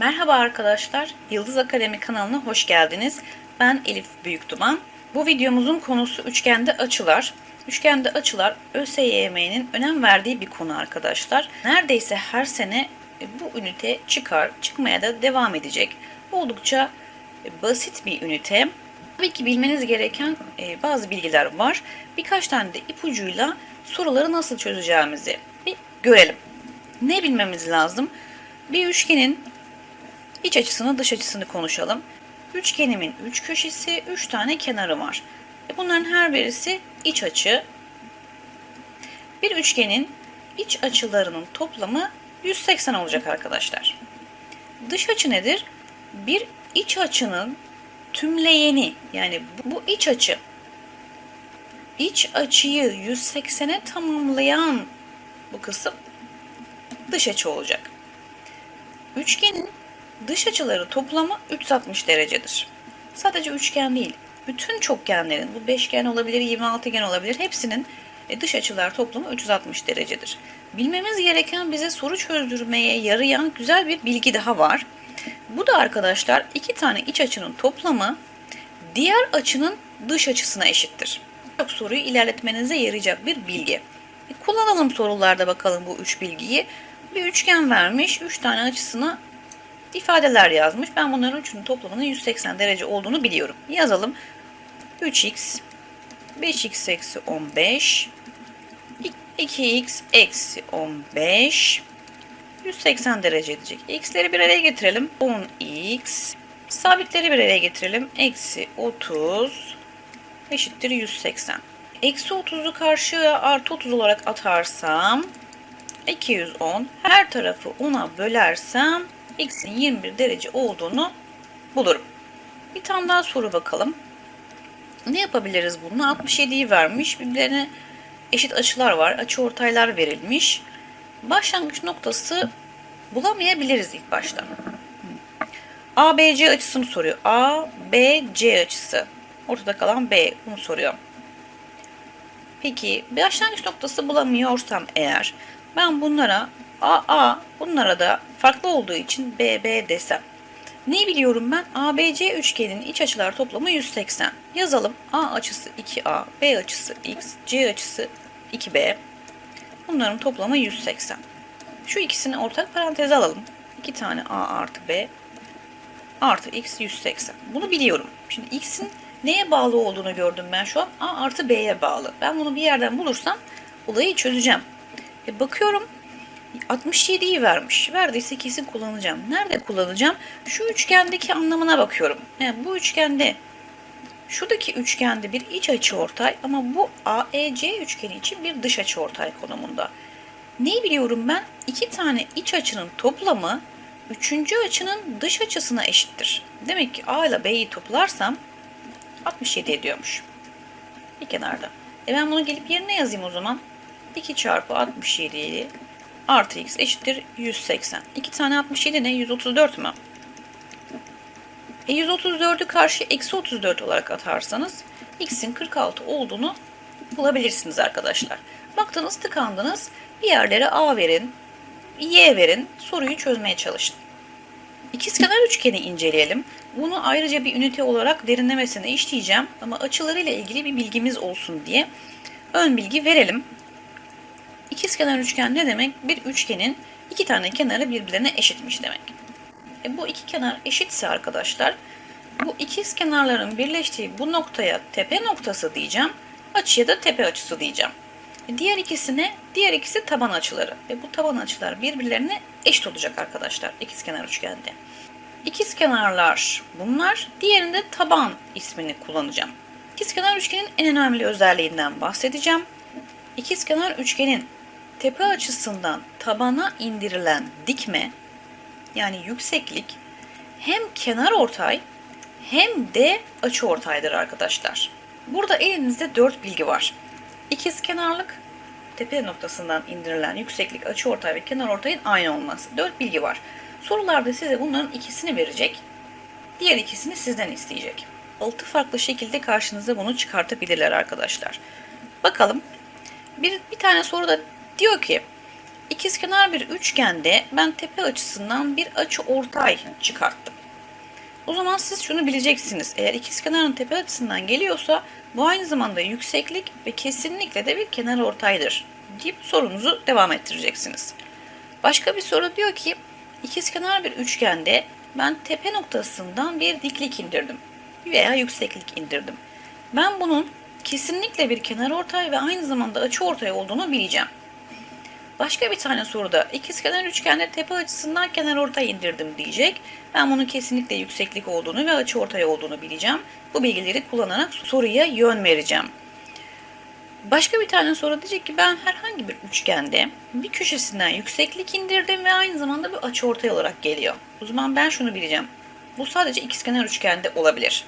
Merhaba arkadaşlar, Yıldız Akademi kanalına hoş geldiniz. Ben Elif Büyükduman. Bu videomuzun konusu üçgende açılar. Üçgende açılar ÖSYM'nin önem verdiği bir konu arkadaşlar. Neredeyse her sene bu ünite çıkar, çıkmaya da devam edecek. Oldukça basit bir ünite. Tabii ki bilmeniz gereken e, bazı bilgiler var. Birkaç tane de ipucuyla soruları nasıl çözeceğimizi bir görelim. Ne bilmemiz lazım? Bir üçgenin iç açısını dış açısını konuşalım. Üçgenimin üç köşesi, üç tane kenarı var. E, Bunların her birisi iç açı. Bir üçgenin iç açılarının toplamı 180 olacak arkadaşlar. Dış açı nedir? Bir iç açının tümleyeni yani bu bu iç açı. İç açıyı 180'e tamamlayan bu kısım dış açı olacak. Üçgenin dış açıları toplamı 360 derecedir. Sadece üçgen değil, bütün çokgenlerin, bu beşgen olabilir, 26 gen olabilir, hepsinin e, dış açılar toplamı 360 derecedir. Bilmemiz gereken bize soru çözdürmeye yarayan güzel bir bilgi daha var. Bu da arkadaşlar iki tane iç açının toplamı diğer açının dış açısına eşittir. Çok soruyu ilerletmenize yarayacak bir bilgi. E, Kullanalım sorularda bakalım bu üç bilgiyi. Bir üçgen vermiş, üç tane açısına ifadeler yazmış. Ben bunların üçünün toplamının 180 derece olduğunu biliyorum. Yazalım. 3x, 5x eksi 15, 2x eksi 15, 180 derece edecek. X'leri bir araya getirelim. 10x, sabitleri bir araya getirelim. Eksi 30 eşittir 180. Eksi 30'u karşıya artı 30 olarak atarsam 210. Her tarafı 10'a bölersem x'in 21 derece olduğunu bulurum. Bir tane daha soru bakalım. Ne yapabiliriz bununla? 67'yi vermiş. Birbirlerine eşit açılar var. Açı ortaylar verilmiş. Başlangıç noktası bulamayabiliriz ilk başta. ABC açısını soruyor. ABC açısı. Ortada kalan B. Bunu soruyor. Peki başlangıç noktası bulamıyorsam eğer ben bunlara AA bunlara da farklı olduğu için BB desem. Ne biliyorum ben? ABC üçgenin iç açılar toplamı 180. Yazalım. A açısı 2A, B açısı X, C açısı 2B. Bunların toplamı 180. Şu ikisini ortak paranteze alalım. 2 tane A artı B artı X 180. Bunu biliyorum. Şimdi X'in neye bağlı olduğunu gördüm ben şu an. A artı B'ye bağlı. Ben bunu bir yerden bulursam olayı çözeceğim. E bakıyorum 67'yi vermiş. Verdiyse kesin kullanacağım. Nerede kullanacağım? Şu üçgendeki anlamına bakıyorum. Yani bu üçgende şuradaki üçgende bir iç açı ortay ama bu AEC üçgeni için bir dış açı ortay konumunda. Neyi biliyorum ben? İki tane iç açının toplamı üçüncü açının dış açısına eşittir. Demek ki A ile B'yi toplarsam 67 ediyormuş. Bir kenarda. E ben bunu gelip yerine yazayım o zaman. 2 çarpı 67 artı x eşittir 180. 2 tane 67 ne? 134 mü? E 134'ü karşı eksi 34 olarak atarsanız x'in 46 olduğunu bulabilirsiniz arkadaşlar. Baktınız tıkandınız bir yerlere a verin, y verin soruyu çözmeye çalışın. İkizkenar üçgeni inceleyelim. Bunu ayrıca bir ünite olarak derinlemesine işleyeceğim ama açılarıyla ilgili bir bilgimiz olsun diye ön bilgi verelim. İkizkenar üçgen ne demek? Bir üçgenin iki tane kenarı birbirlerine eşitmiş demek. E bu iki kenar eşitse arkadaşlar bu ikiz kenarların birleştiği bu noktaya tepe noktası diyeceğim. Açıya da tepe açısı diyeceğim. E diğer ikisine diğer ikisi taban açıları. Ve bu taban açılar birbirlerine eşit olacak arkadaşlar ikizkenar üçgende. İkizkenarlar bunlar. Diğerinde taban ismini kullanacağım. İkizkenar üçgenin en önemli özelliğinden bahsedeceğim. İkizkenar üçgenin tepe açısından tabana indirilen dikme yani yükseklik hem kenar ortay hem de açı ortaydır arkadaşlar. Burada elinizde 4 bilgi var. İkiz kenarlık, tepe noktasından indirilen yükseklik, açı ortay ve kenar ortayın aynı olması. 4 bilgi var. Sorularda size bunların ikisini verecek. Diğer ikisini sizden isteyecek. 6 farklı şekilde karşınıza bunu çıkartabilirler arkadaşlar. Bakalım. Bir, bir tane soruda diyor ki İkizkenar bir üçgende ben tepe açısından bir açı ortay çıkarttım. O zaman siz şunu bileceksiniz. Eğer ikizkenarın tepe açısından geliyorsa bu aynı zamanda yükseklik ve kesinlikle de bir kenar ortaydır deyip sorunuzu devam ettireceksiniz. Başka bir soru diyor ki ikizkenar bir üçgende ben tepe noktasından bir diklik indirdim veya yükseklik indirdim. Ben bunun kesinlikle bir kenar ortay ve aynı zamanda açı ortay olduğunu bileceğim. Başka bir tane soruda ikizkenar üçgende tepe açısından kenar ortay indirdim diyecek. Ben bunun kesinlikle yükseklik olduğunu ve açı ortay olduğunu bileceğim. Bu bilgileri kullanarak soruya yön vereceğim. Başka bir tane soru diyecek ki ben herhangi bir üçgende bir köşesinden yükseklik indirdim ve aynı zamanda bir açı ortay olarak geliyor. O zaman ben şunu bileceğim. Bu sadece ikizkenar üçgende olabilir.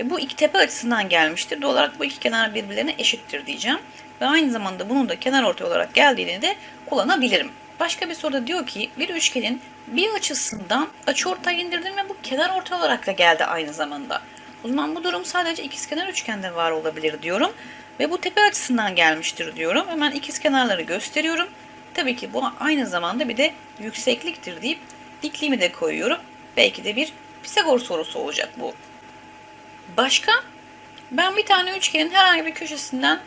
Ve bu iki tepe açısından gelmiştir. Doğal olarak bu iki kenar birbirlerine eşittir diyeceğim. Ve aynı zamanda bunun da kenar ortay olarak geldiğini de kullanabilirim. Başka bir soruda diyor ki bir üçgenin bir açısından açı ortay indirdim ve bu kenar ortay olarak da geldi aynı zamanda. O zaman bu durum sadece ikizkenar üçgende var olabilir diyorum. Ve bu tepe açısından gelmiştir diyorum. Hemen ikizkenarları gösteriyorum. Tabii ki bu aynı zamanda bir de yüksekliktir deyip dikliğimi de koyuyorum. Belki de bir Pisagor sorusu olacak bu. Başka? Ben bir tane üçgenin herhangi bir köşesinden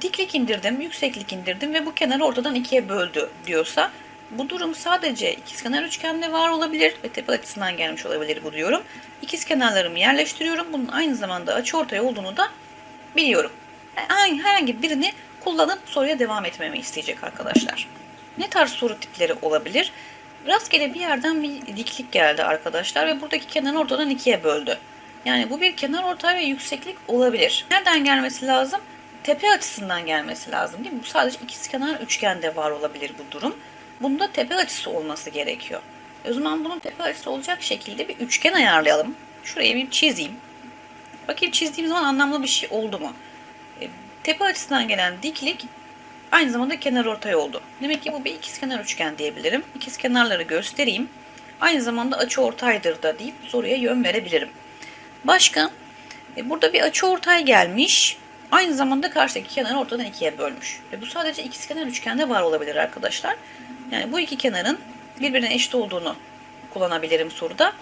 diklik indirdim, yükseklik indirdim ve bu kenarı ortadan ikiye böldü diyorsa bu durum sadece ikizkenar üçgende var olabilir ve tepe açısından gelmiş olabilir bu diyorum. İkizkenarlarımı yerleştiriyorum. Bunun aynı zamanda açı ortay olduğunu da biliyorum. Yani herhangi birini kullanıp soruya devam etmemi isteyecek arkadaşlar. Ne tarz soru tipleri olabilir? Rastgele bir yerden bir diklik geldi arkadaşlar ve buradaki kenarı ortadan ikiye böldü. Yani bu bir kenar ortay ve yükseklik olabilir. Nereden gelmesi lazım? Tepe açısından gelmesi lazım değil mi? Bu sadece ikizkenar üçgende var olabilir bu durum. Bunda tepe açısı olması gerekiyor. O zaman bunun tepe açısı olacak şekilde bir üçgen ayarlayalım. Şuraya bir çizeyim. Bakayım çizdiğim zaman anlamlı bir şey oldu mu? E, tepe açısından gelen diklik aynı zamanda kenar ortay oldu. Demek ki bu bir ikizkenar üçgen diyebilirim. İkizkenarları göstereyim. Aynı zamanda açı ortaydır da deyip soruya yön verebilirim. Başka? E, burada bir açı ortay gelmiş. Aynı zamanda karşıdaki kenarı ortadan ikiye bölmüş. Ve bu sadece ikizkenar üçgende var olabilir arkadaşlar. Yani bu iki kenarın birbirine eşit olduğunu kullanabilirim soruda.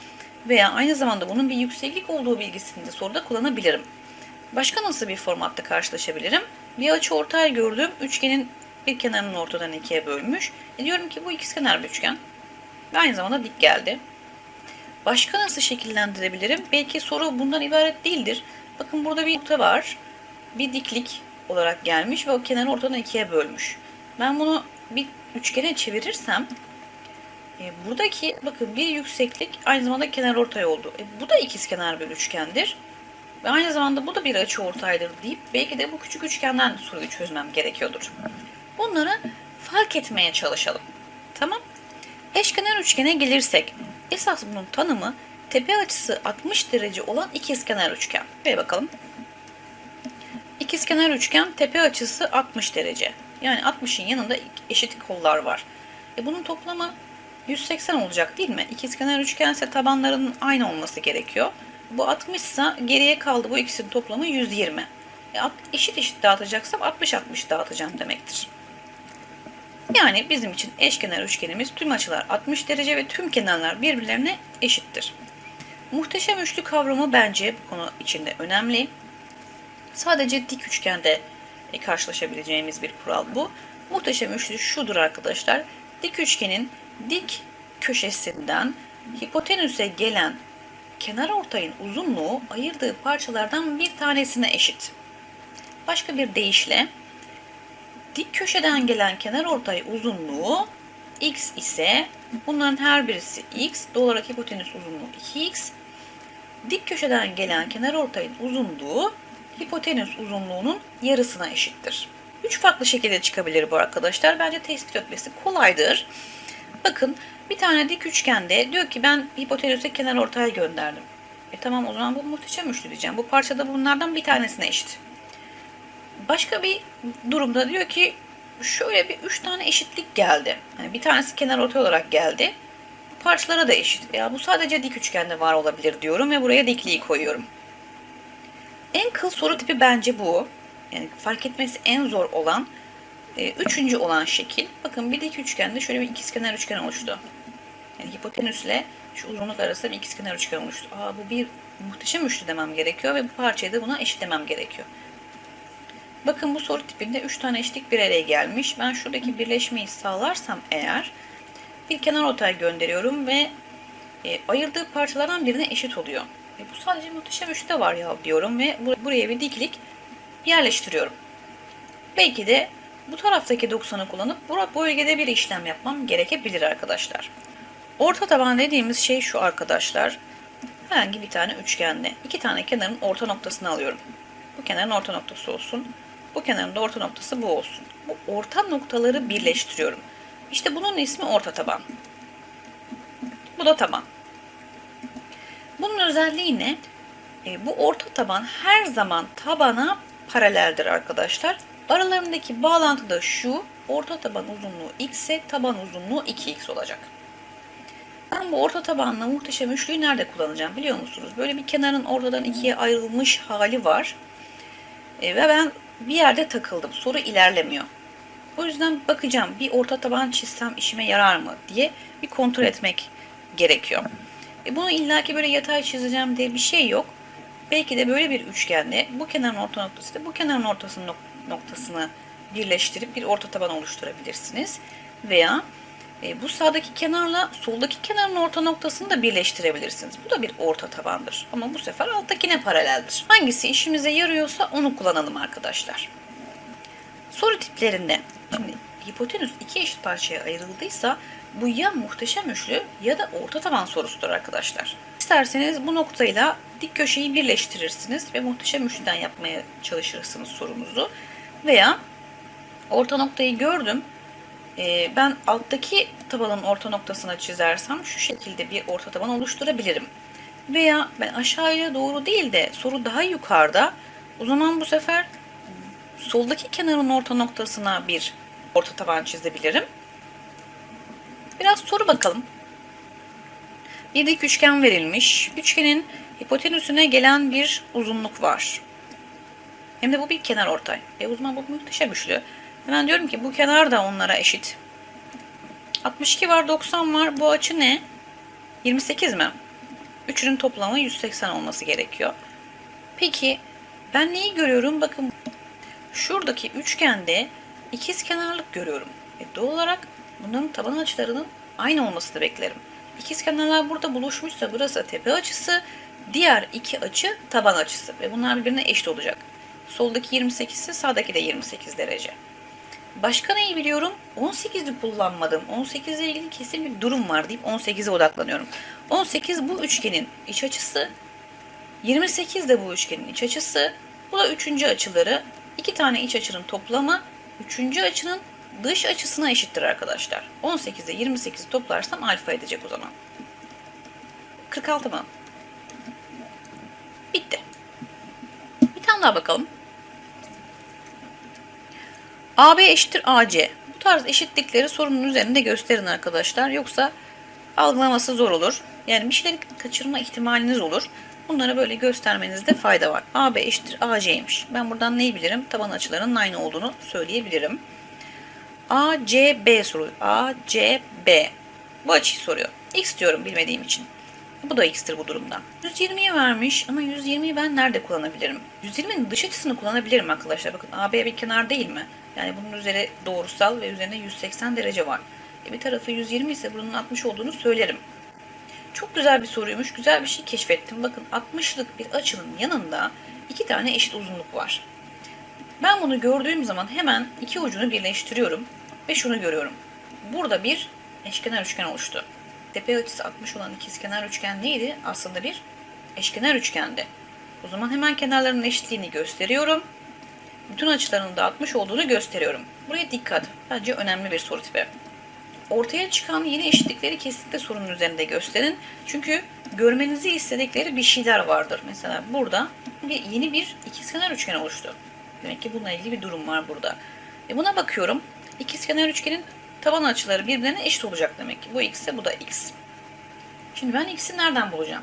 Veya aynı zamanda bunun bir yükseklik olduğu bilgisini de soruda kullanabilirim. Başka nasıl bir formatta karşılaşabilirim? Bir açı ortay gördüm. Üçgenin bir kenarını ortadan ikiye bölmüş. E diyorum ki bu ikizkenar bir üçgen. Ve aynı zamanda dik geldi. Başka nasıl şekillendirebilirim? Belki soru bundan ibaret değildir. Bakın burada bir nokta var. Bir diklik olarak gelmiş ve o kenarı ortadan ikiye bölmüş. Ben bunu bir üçgene çevirirsem e, buradaki bakın bir yükseklik aynı zamanda kenar ortay oldu. E, bu da ikizkenar bir üçgendir. Ve aynı zamanda bu da bir açı ortaydır deyip belki de bu küçük üçgenden soruyu çözmem gerekiyordur. Bunları fark etmeye çalışalım. Tamam. Eşkenar üçgene gelirsek esas bunun tanımı tepe açısı 60 derece olan ikizkenar üçgen. Ve bakalım. İkizkenar üçgen tepe açısı 60 derece. Yani 60'ın yanında eşit kollar var. E bunun toplamı 180 olacak değil mi? İkizkenar üçgense tabanlarının aynı olması gerekiyor. Bu 60 ise geriye kaldı bu ikisinin toplamı 120. E, eşit eşit dağıtacaksam 60-60 dağıtacağım demektir. Yani bizim için eşkenar üçgenimiz tüm açılar 60 derece ve tüm kenarlar birbirlerine eşittir. Muhteşem üçlü kavramı bence bu konu içinde önemli. Sadece dik üçgende e, karşılaşabileceğimiz bir kural bu. Muhteşem üçlü şudur arkadaşlar. Dik üçgenin dik köşesinden hipotenüse gelen kenar ortayın uzunluğu ayırdığı parçalardan bir tanesine eşit. Başka bir deyişle dik köşeden gelen kenar ortay uzunluğu x ise bunların her birisi x, doğal olarak hipotenüs uzunluğu 2x. Dik köşeden gelen kenar ortayın uzunluğu hipotenüs uzunluğunun yarısına eşittir. Üç farklı şekilde çıkabilir bu arkadaşlar. Bence tespit etmesi kolaydır. Bakın bir tane dik üçgende diyor ki ben hipotenüse kenar ortaya gönderdim. E tamam o zaman bu muhteşem üçlü diyeceğim. Bu parçada bunlardan bir tanesine eşit. Başka bir durumda diyor ki şöyle bir üç tane eşitlik geldi. Hani bir tanesi kenar ortay olarak geldi. Parçalara da eşit. Ya bu sadece dik üçgende var olabilir diyorum ve buraya dikliği koyuyorum. En kıl soru tipi bence bu. Yani fark etmesi en zor olan e, üçüncü olan şekil. Bakın bir dik üçgende şöyle bir ikizkenar üçgen oluştu. Yani hipotenüsle şu uzunluk arasında bir ikizkenar üçgen oluştu. Aa bu bir muhteşem üçlü demem gerekiyor ve bu parçayı da buna eşitlemem gerekiyor. Bakın bu soru tipinde 3 tane eşitlik bir araya gelmiş. Ben şuradaki birleşmeyi sağlarsam eğer bir kenar ortay gönderiyorum ve e, ayırdığı parçalardan birine eşit oluyor. E, bu sadece muhteşem üçte var ya diyorum ve bur- buraya bir diklik yerleştiriyorum. Belki de bu taraftaki 90'ı kullanıp bu bölgede bir işlem yapmam gerekebilir arkadaşlar. Orta taban dediğimiz şey şu arkadaşlar. Herhangi bir tane üçgende iki tane kenarın orta noktasını alıyorum. Bu kenarın orta noktası olsun. Bu kenarın da orta noktası bu olsun. Bu orta noktaları birleştiriyorum. İşte bunun ismi orta taban. Bu da taban. Bunun özelliği ne? E, bu orta taban her zaman tabana paraleldir arkadaşlar. Aralarındaki bağlantı da şu. Orta taban uzunluğu x ise taban uzunluğu 2x olacak. Ben bu orta tabanla muhteşem üçlüyü nerede kullanacağım biliyor musunuz? Böyle bir kenarın ortadan ikiye ayrılmış hali var. E, ve ben bir yerde takıldım. Soru ilerlemiyor. O yüzden bakacağım bir orta taban çizsem işime yarar mı diye bir kontrol etmek gerekiyor. E, bunu illaki böyle yatay çizeceğim diye bir şey yok. Belki de böyle bir üçgende bu kenarın orta noktası da bu kenarın ortasının nok- noktasını birleştirip bir orta taban oluşturabilirsiniz. Veya e, bu sağdaki kenarla soldaki kenarın orta noktasını da birleştirebilirsiniz. Bu da bir orta tabandır. Ama bu sefer alttakine paraleldir. Hangisi işimize yarıyorsa onu kullanalım arkadaşlar. Soru tiplerinde şimdi hipotenüs iki eşit parçaya ayrıldıysa bu ya muhteşem üçlü ya da orta taban sorusudur arkadaşlar. İsterseniz bu noktayla dik köşeyi birleştirirsiniz ve muhteşem üçlüden yapmaya çalışırsınız sorumuzu. Veya orta noktayı gördüm. Ee, ben alttaki tabanın orta noktasına çizersem şu şekilde bir orta taban oluşturabilirim. Veya ben aşağıya doğru değil de soru daha yukarıda o zaman bu sefer soldaki kenarın orta noktasına bir orta taban çizebilirim. Biraz soru bakalım. Bir dik üçgen verilmiş. Üçgenin hipotenüsüne gelen bir uzunluk var. Hem de bu bir kenar ortay. E o zaman bu muhteşem üçlü. Hemen diyorum ki bu kenar da onlara eşit. 62 var, 90 var. Bu açı ne? 28 mi? Üçünün toplamı 180 olması gerekiyor. Peki ben neyi görüyorum? Bakın şuradaki üçgende ikiz kenarlık görüyorum. E doğal olarak bunların taban açılarının aynı olmasını beklerim. İkiz kenarlar burada buluşmuşsa burası tepe açısı, diğer iki açı taban açısı ve bunlar birbirine eşit olacak. Soldaki 28 ise sağdaki de 28 derece. Başka neyi biliyorum? 18'i kullanmadım. 18 ile ilgili kesin bir durum var deyip 18'e odaklanıyorum. 18 bu üçgenin iç açısı. 28 de bu üçgenin iç açısı. Bu da üçüncü açıları. İki tane iç açının toplamı üçüncü açının dış açısına eşittir arkadaşlar. 18 ile 28'i toplarsam alfa edecek o zaman. 46 mı? Bitti. Bir tane daha bakalım. AB eşittir AC. Bu tarz eşitlikleri sorunun üzerinde gösterin arkadaşlar. Yoksa algılaması zor olur. Yani bir şeyleri kaçırma ihtimaliniz olur. Bunları böyle göstermenizde fayda var. AB eşittir AC'ymiş. Ben buradan neyi bilirim? Taban açılarının aynı olduğunu söyleyebilirim. ACB soruyor. ACB. Bu açıyı soruyor. X diyorum bilmediğim için. Bu da x'tir bu durumda. 120'yi vermiş ama 120'yi ben nerede kullanabilirim? 120'nin dış açısını kullanabilirim arkadaşlar. Bakın AB bir kenar değil mi? Yani bunun üzeri doğrusal ve üzerinde 180 derece var. E bir tarafı 120 ise bunun 60 olduğunu söylerim. Çok güzel bir soruymuş. Güzel bir şey keşfettim. Bakın 60'lık bir açının yanında iki tane eşit uzunluk var. Ben bunu gördüğüm zaman hemen iki ucunu birleştiriyorum ve şunu görüyorum. Burada bir eşkenar üçgen oluştu. Tepe açısı 60 olan ikizkenar üçgen neydi? Aslında bir eşkenar üçgendi. O zaman hemen kenarlarının eşitliğini gösteriyorum. Bütün açılarının da 60 olduğunu gösteriyorum. Buraya dikkat. Bence önemli bir soru tipi. Ortaya çıkan yeni eşitlikleri kesinlikle sorunun üzerinde gösterin. Çünkü görmenizi istedikleri bir şeyler vardır. Mesela burada bir, yeni bir ikizkenar üçgen oluştu. Demek ki bununla ilgili bir durum var burada. E buna bakıyorum. İkizkenar üçgenin taban açıları birbirine eşit olacak demek ki. Bu x ise bu da x. Şimdi ben x'i nereden bulacağım?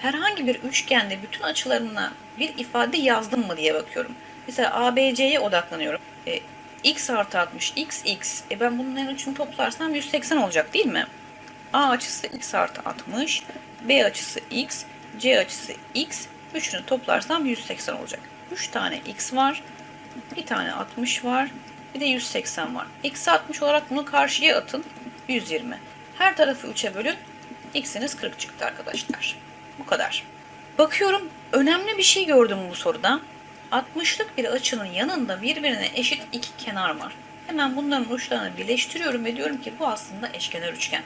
Herhangi bir üçgende bütün açılarına bir ifade yazdım mı diye bakıyorum. Mesela ABC'ye odaklanıyorum. E, x artı 60 x x. E ben bunların üçünü toplarsam 180 olacak değil mi? A açısı x artı 60, B açısı x, C açısı x. Üçünü toplarsam 180 olacak. 3 tane x var. Bir tane 60 var. Bir de 180 var. Eksi 60 olarak bunu karşıya atın. 120. Her tarafı 3'e bölün. X'iniz 40 çıktı arkadaşlar. Bu kadar. Bakıyorum önemli bir şey gördüm bu soruda. 60'lık bir açının yanında birbirine eşit iki kenar var. Hemen bunların uçlarını birleştiriyorum ve diyorum ki bu aslında eşkenar üçgen.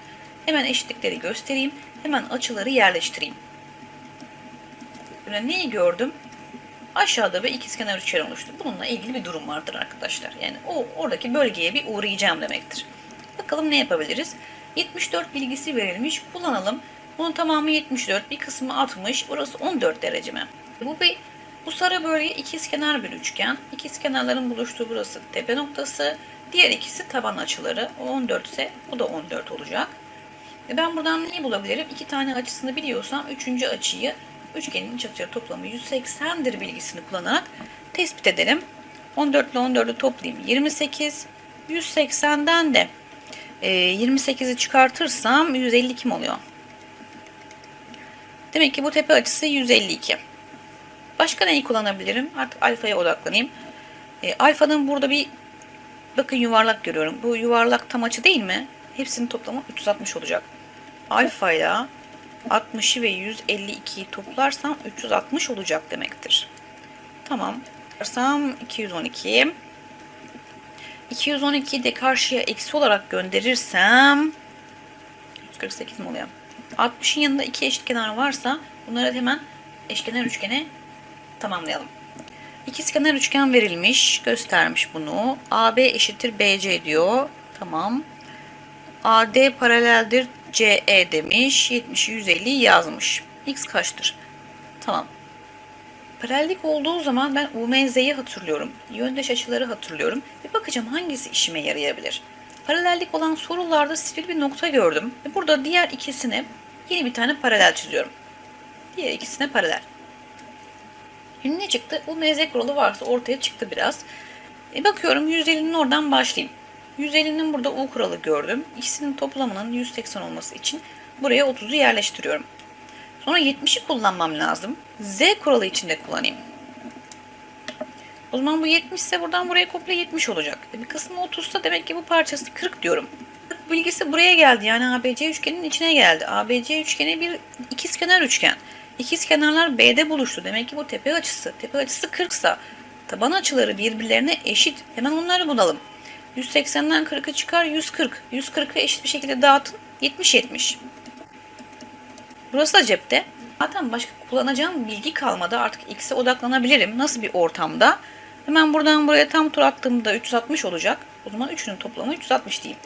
Hemen eşitlikleri göstereyim. Hemen açıları yerleştireyim. Böyle neyi gördüm? Aşağıda bir ikizkenar üçgen oluştu. Bununla ilgili bir durum vardır arkadaşlar. Yani o oradaki bölgeye bir uğrayacağım demektir. Bakalım ne yapabiliriz? 74 bilgisi verilmiş. Kullanalım. Bunun tamamı 74, bir kısmı 60. Burası 14 derece mi? Bu bir bu sarı bölge ikizkenar bir üçgen. İkizkenarların buluştuğu burası tepe noktası. Diğer ikisi taban açıları. O 14 ise bu da 14 olacak. E ben buradan neyi bulabilirim? İki tane açısını biliyorsam üçüncü açıyı üçgenin iç açıları toplamı 180'dir bilgisini kullanarak tespit edelim. 14 ile 14'ü toplayayım 28. 180'den de e, 28'i çıkartırsam 152 mi oluyor? Demek ki bu tepe açısı 152. Başka neyi kullanabilirim? Artık alfaya odaklanayım. E, alfanın burada bir bakın yuvarlak görüyorum. Bu yuvarlak tam açı değil mi? Hepsinin toplamı 360 olacak. Alfa ile 60'ı ve 152'yi toplarsam 360 olacak demektir. Tamam. Toplarsam 212. 212'yi de karşıya eksi olarak gönderirsem 148 mi oluyor? 60'ın yanında iki eşitkenar varsa bunları hemen eşkenar üçgene tamamlayalım. İkizkenar üçgen verilmiş, göstermiş bunu. AB eşittir BC diyor. Tamam. AD paraleldir CE demiş. 70 150 yazmış. X kaçtır? Tamam. Paralellik olduğu zaman ben UMZ'yi hatırlıyorum. Yöndeş açıları hatırlıyorum. Bir bakacağım hangisi işime yarayabilir. Paralellik olan sorularda sivil bir nokta gördüm. Burada diğer ikisine yeni bir tane paralel çiziyorum. Diğer ikisine paralel. Şimdi ne çıktı? UMZ kuralı varsa ortaya çıktı biraz. E bakıyorum 150'nin oradan başlayayım. 150'nin burada U kuralı gördüm. İkisinin toplamının 180 olması için buraya 30'u yerleştiriyorum. Sonra 70'i kullanmam lazım. Z kuralı içinde kullanayım. O zaman bu 70 ise buradan buraya komple 70 olacak. E bir kısmı 30 ise demek ki bu parçası 40 diyorum. 40 bilgisi buraya geldi. Yani ABC üçgenin içine geldi. ABC üçgeni bir ikizkenar üçgen. İkiz kenarlar B'de buluştu. Demek ki bu tepe açısı. Tepe açısı 40 ise taban açıları birbirlerine eşit. Hemen onları bulalım. 180'den 40'ı çıkar 140. 140'ı eşit bir şekilde dağıtın. 70-70. Burası da cepte. Zaten başka kullanacağım bilgi kalmadı. Artık x'e odaklanabilirim. Nasıl bir ortamda? Hemen buradan buraya tam tur attığımda 360 olacak. O zaman üçünün toplamı 360 diyeyim.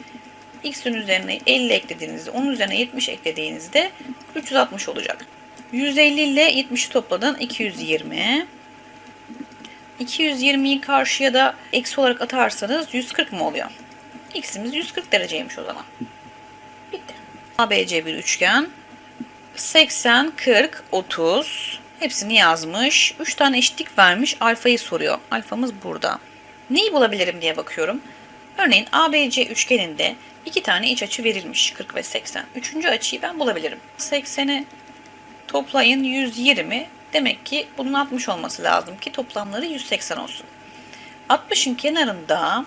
x'in üzerine 50 eklediğinizde, onun üzerine 70 eklediğinizde 360 olacak. 150 ile 70'i topladın 220. 220'yi karşıya da eksi olarak atarsanız 140 mı oluyor? X'imiz 140 dereceymiş o zaman. Bitti. ABC bir üçgen. 80, 40, 30. Hepsini yazmış. 3 tane eşitlik vermiş. Alfayı soruyor. Alfamız burada. Neyi bulabilirim diye bakıyorum. Örneğin ABC üçgeninde iki tane iç açı verilmiş. 40 ve 80. Üçüncü açıyı ben bulabilirim. 80'i toplayın 120. Demek ki bunun 60 olması lazım ki toplamları 180 olsun. 60'ın kenarında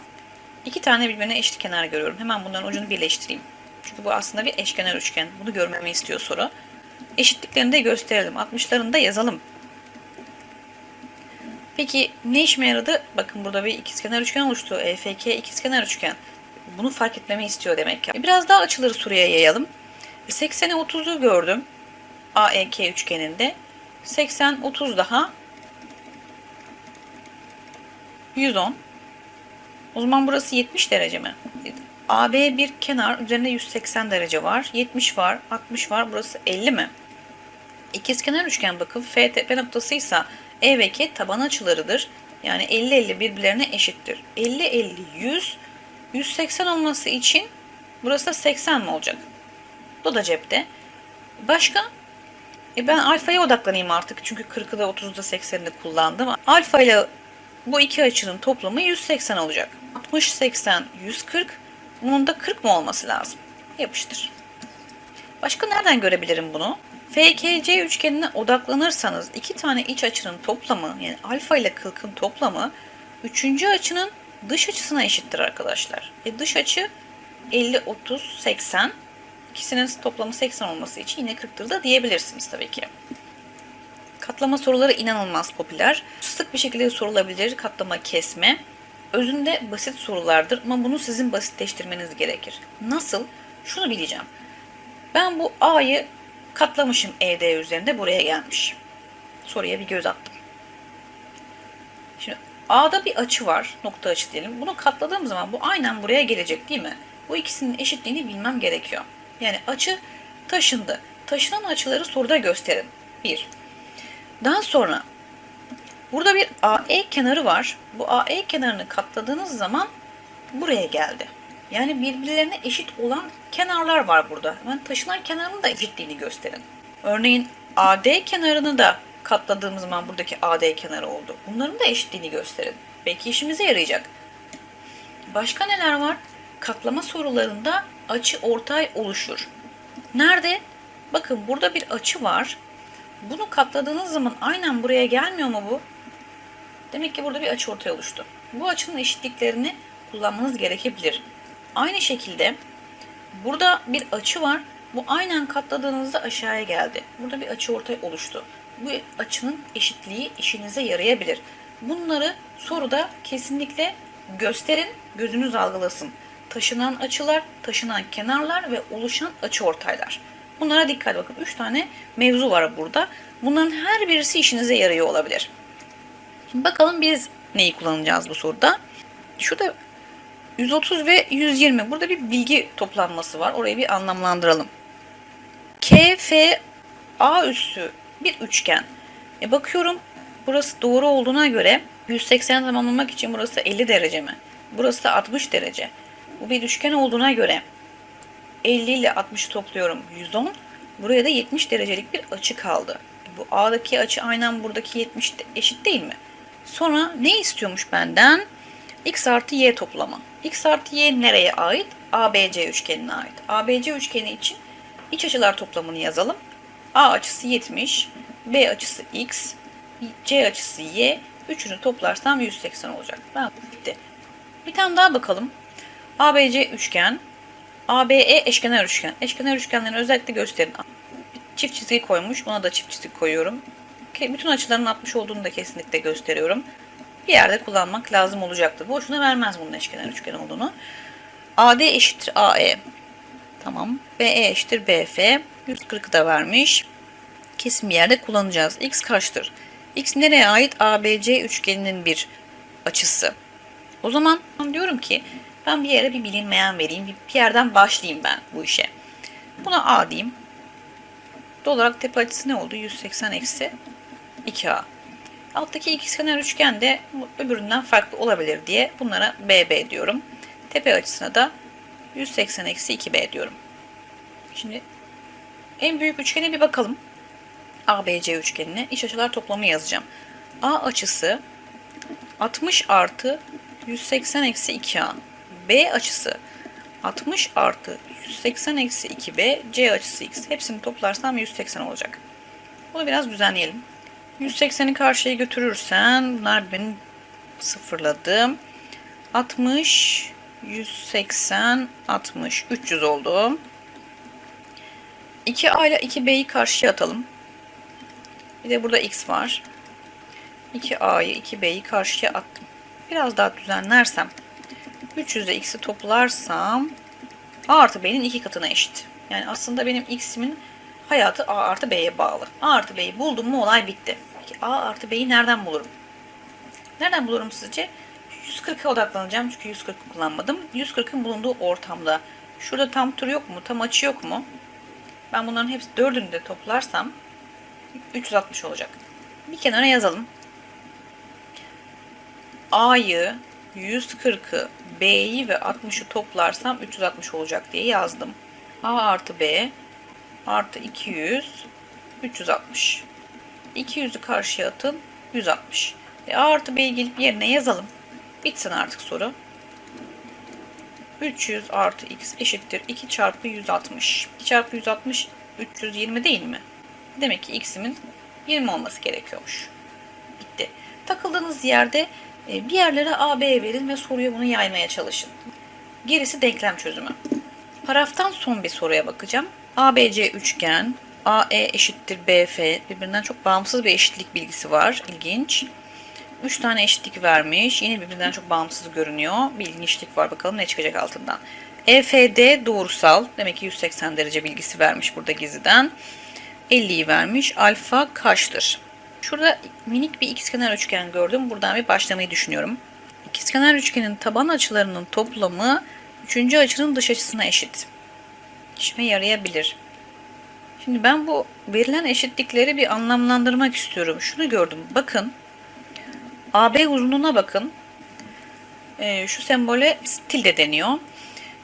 iki tane birbirine eşit kenar görüyorum. Hemen bunların ucunu birleştireyim. Çünkü bu aslında bir eşkenar üçgen. Bunu görmemi istiyor soru. Eşitliklerini de gösterelim. 60'larını da yazalım. Peki ne işime yaradı? Bakın burada bir ikizkenar üçgen oluştu. EFK ikizkenar üçgen. Bunu fark etmemi istiyor demek ki. Biraz daha açıları soruya yayalım. 80'e 30'u gördüm. AEK üçgeninde. 80, 30 daha. 110. O zaman burası 70 derece mi? AB bir kenar. Üzerinde 180 derece var. 70 var. 60 var. Burası 50 mi? İkizkenar üçgen bakın F noktasıysa E ve K taban açılarıdır. Yani 50-50 birbirlerine eşittir. 50-50 100 180 olması için burası da 80 mi olacak? Bu da cepte. Başka? E ben alfaya odaklanayım artık. Çünkü 40'ı da 30'u da 80'i de kullandım. Alfa ile bu iki açının toplamı 180 olacak. 60, 80, 140. Bunun da 40 mı olması lazım? Yapıştır. Başka nereden görebilirim bunu? FKC üçgenine odaklanırsanız iki tane iç açının toplamı yani alfa ile 40'ın toplamı üçüncü açının dış açısına eşittir arkadaşlar. E dış açı 50, 30, 80. İkisinin toplamı 80 olması için yine 40'tır da diyebilirsiniz tabii ki. Katlama soruları inanılmaz popüler. Sık bir şekilde sorulabilir katlama kesme. Özünde basit sorulardır ama bunu sizin basitleştirmeniz gerekir. Nasıl? Şunu bileceğim. Ben bu A'yı katlamışım ED üzerinde buraya gelmiş. Soruya bir göz attım. Şimdi A'da bir açı var. Nokta açı diyelim. Bunu katladığım zaman bu aynen buraya gelecek değil mi? Bu ikisinin eşitliğini bilmem gerekiyor. Yani açı taşındı. Taşınan açıları soruda gösterin. Bir. Daha sonra burada bir AE kenarı var. Bu AE kenarını katladığınız zaman buraya geldi. Yani birbirlerine eşit olan kenarlar var burada. Hemen taşınan kenarının da eşitliğini gösterin. Örneğin AD kenarını da katladığımız zaman buradaki AD kenarı oldu. Bunların da eşitliğini gösterin. Belki işimize yarayacak. Başka neler var? Katlama sorularında açı ortay oluşur. Nerede? Bakın burada bir açı var. Bunu katladığınız zaman aynen buraya gelmiyor mu bu? Demek ki burada bir açı ortaya oluştu. Bu açının eşitliklerini kullanmanız gerekebilir. Aynı şekilde burada bir açı var. Bu aynen katladığınızda aşağıya geldi. Burada bir açı ortaya oluştu. Bu açının eşitliği işinize yarayabilir. Bunları soruda kesinlikle gösterin, gözünüz algılasın. Taşınan açılar, taşınan kenarlar ve oluşan açı ortaylar. Bunlara dikkat bakın. 3 tane mevzu var burada. Bunların her birisi işinize yarıyor olabilir. Şimdi bakalım biz neyi kullanacağız bu soruda. Şurada 130 ve 120. Burada bir bilgi toplanması var. Orayı bir anlamlandıralım. K, A üssü bir üçgen. E bakıyorum burası doğru olduğuna göre 180 tamamlamak için burası 50 derece mi? Burası da 60 derece. Bu bir üçgen olduğuna göre 50 ile 60 topluyorum 110. Buraya da 70 derecelik bir açı kaldı. Bu A'daki açı aynen buradaki 70 eşit değil mi? Sonra ne istiyormuş benden? X artı Y toplama. X artı Y nereye ait? ABC üçgenine ait. ABC üçgeni için iç açılar toplamını yazalım. A açısı 70, B açısı X, C açısı Y. Üçünü toplarsam 180 olacak. Ben bitti. Bir tane daha bakalım. ABC üçgen, ABE eşkenar üçgen. Eşkenar üçgenlerini özellikle gösterin. Çift çizgi koymuş. Buna da çift çizgi koyuyorum. Bütün açıların 60 olduğunu da kesinlikle gösteriyorum. Bir yerde kullanmak lazım olacaktır. Boşuna vermez bunun eşkenar üçgen olduğunu. AD eşittir AE. Tamam. BE eşittir BF. 140'ı da vermiş. Kesin bir yerde kullanacağız. X kaçtır? X nereye ait? ABC üçgeninin bir açısı. O zaman diyorum ki ben bir yere bir bilinmeyen vereyim. Bir yerden başlayayım ben bu işe. Buna A diyeyim. Doğal olarak tepe açısı ne oldu? 180 eksi 2A. Alttaki ikizkenar üçgen de öbüründen farklı olabilir diye bunlara BB diyorum. Tepe açısına da 180 eksi 2B diyorum. Şimdi en büyük üçgene bir bakalım. ABC üçgenine iç açılar toplamı yazacağım. A açısı 60 artı 180 eksi 2A. B açısı 60 artı 180 eksi 2B. C açısı X. Hepsini toplarsam 180 olacak. Bunu biraz düzenleyelim. 180'i karşıya götürürsen bunlar benim sıfırladım. 60 180 60 300 oldu. 2A ile 2B'yi karşıya atalım. Bir de burada X var. 2A'yı 2B'yi karşıya attım. Biraz daha düzenlersem 300 ile X'i toplarsam A artı B'nin iki katına eşit. Yani aslında benim X'imin hayatı A artı B'ye bağlı. A artı B'yi buldum mu olay bitti. Peki A artı B'yi nereden bulurum? Nereden bulurum sizce? 140'a odaklanacağım çünkü 140 kullanmadım. 140'ın bulunduğu ortamda. Şurada tam tur yok mu? Tam açı yok mu? Ben bunların hepsi dördünü de toplarsam 360 olacak. Bir kenara yazalım. A'yı, 140'ı, B'yi ve 60'ı toplarsam 360 olacak diye yazdım. A artı B artı 200 360. 200'ü karşıya atın 160. E, A artı B'yi gelip yerine yazalım. Bitsin artık soru. 300 artı x eşittir 2 çarpı 160. 2 çarpı 160 320 değil mi? Demek ki x'imin 20 olması gerekiyormuş. Bitti. Takıldığınız yerde bir yerlere A, B verin ve soruyu bunu yaymaya çalışın. Gerisi denklem çözümü. Paraftan son bir soruya bakacağım. ABC üçgen, AE eşittir BF birbirinden çok bağımsız bir eşitlik bilgisi var. İlginç. 3 tane eşitlik vermiş. Yine birbirinden çok bağımsız görünüyor. Bir ilginçlik var. Bakalım ne çıkacak altından. EFD doğrusal. Demek ki 180 derece bilgisi vermiş burada gizliden. 50'yi vermiş. Alfa kaçtır? Şurada minik bir ikizkenar üçgen gördüm. Buradan bir başlamayı düşünüyorum. İkizkenar üçgenin taban açılarının toplamı üçüncü açının dış açısına eşit. İşime yarayabilir. Şimdi ben bu verilen eşitlikleri bir anlamlandırmak istiyorum. Şunu gördüm. Bakın. AB uzunluğuna bakın. Ee, şu sembole tilde deniyor.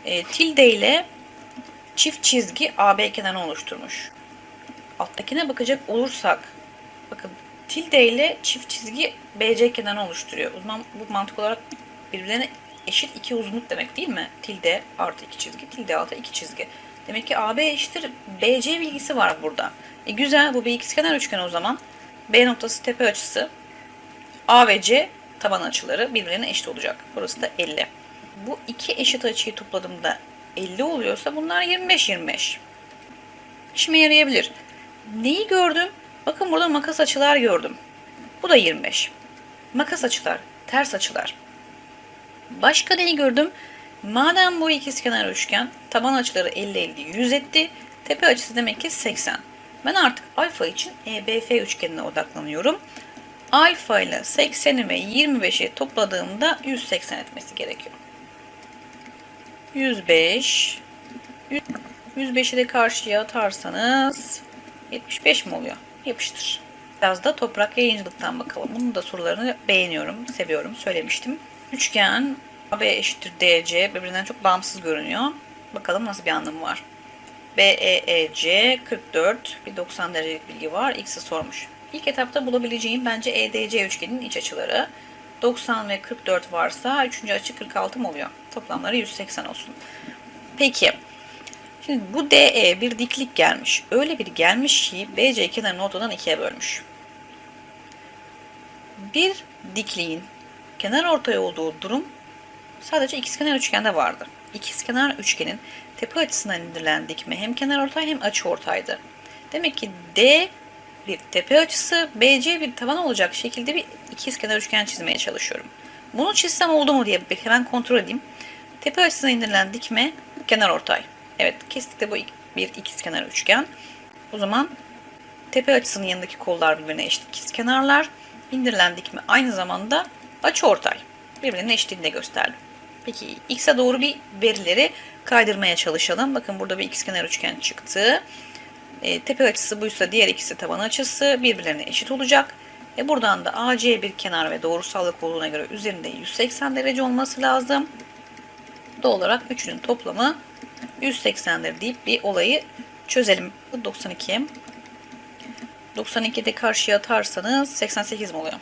Ee, tilde ile çift çizgi AB kenarını oluşturmuş. Alttakine bakacak olursak bakın tilde ile çift çizgi BC kenarını oluşturuyor. O zaman bu mantık olarak birbirlerine eşit iki uzunluk demek değil mi? Tilde artı iki çizgi, tilde altı iki çizgi. Demek ki AB eşittir BC bilgisi var burada. E güzel bu bir ikizkenar üçgen o zaman. B noktası tepe açısı. A ve C taban açıları birbirlerine eşit olacak. Burası da 50. Bu iki eşit açıyı topladığımda 50 oluyorsa bunlar 25-25. İşime yarayabilir. Neyi gördüm? Bakın burada makas açılar gördüm. Bu da 25. Makas açılar, ters açılar. Başka neyi gördüm? Madem bu ikizkenar üçgen taban açıları 50-50 100 etti. Tepe açısı demek ki 80. Ben artık alfa için EBF üçgenine odaklanıyorum. Alfa ile 80'i ve 25'i topladığımda 180 etmesi gerekiyor. 105 105'i de karşıya atarsanız 75 mi oluyor? Yapıştır. Biraz da toprak yayıncılıktan bakalım. Bunun da sorularını beğeniyorum, seviyorum, söylemiştim. Üçgen AB eşittir DC birbirinden çok bağımsız görünüyor. Bakalım nasıl bir anlamı var. BEEC 44 bir 90 derecelik bilgi var. X'i sormuş. İlk etapta bulabileceğim bence EDC üçgenin iç açıları. 90 ve 44 varsa üçüncü açı 46 mı oluyor? Toplamları 180 olsun. Peki. Şimdi bu DE bir diklik gelmiş. Öyle bir gelmiş ki BC kenarını ortadan ikiye bölmüş. Bir dikliğin kenar ortay olduğu durum sadece ikizkenar üçgende vardı. İkizkenar üçgenin tepe açısından indirilen dikme hem kenar ortay hem açı ortaydı. Demek ki D bir tepe açısı, BC bir taban olacak şekilde bir ikizkenar üçgen çizmeye çalışıyorum. Bunu çizsem oldu mu diye hemen kontrol edeyim. Tepe açısına indirilen dikme kenar ortay. Evet kesinlikle bu bir ikizkenar üçgen. O zaman tepe açısının yanındaki kollar birbirine eşit ikizkenarlar. İndirilen dikme aynı zamanda açı ortay. Birbirinin eşitliğini de gösterdim. Peki x'e doğru bir verileri kaydırmaya çalışalım. Bakın burada bir ikizkenar üçgen çıktı. E, tepe açısı buysa diğer ikisi taban açısı birbirlerine eşit olacak. E, buradan da AC bir kenar ve doğrusallık olduğuna göre üzerinde 180 derece olması lazım. Doğal olarak üçünün toplamı 180'dir deyip bir olayı çözelim. 92. 92'de karşıya atarsanız 88 mi oluyor?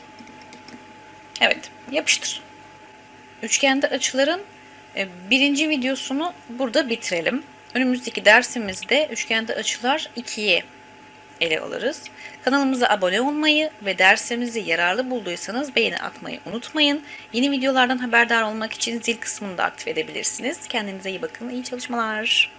Evet, yapıştır. Üçgende açıların e, birinci videosunu burada bitirelim. Önümüzdeki dersimizde üçgende açılar 2'yi ele alırız. Kanalımıza abone olmayı ve dersimizi yararlı bulduysanız beğeni atmayı unutmayın. Yeni videolardan haberdar olmak için zil kısmını da aktif edebilirsiniz. Kendinize iyi bakın. İyi çalışmalar.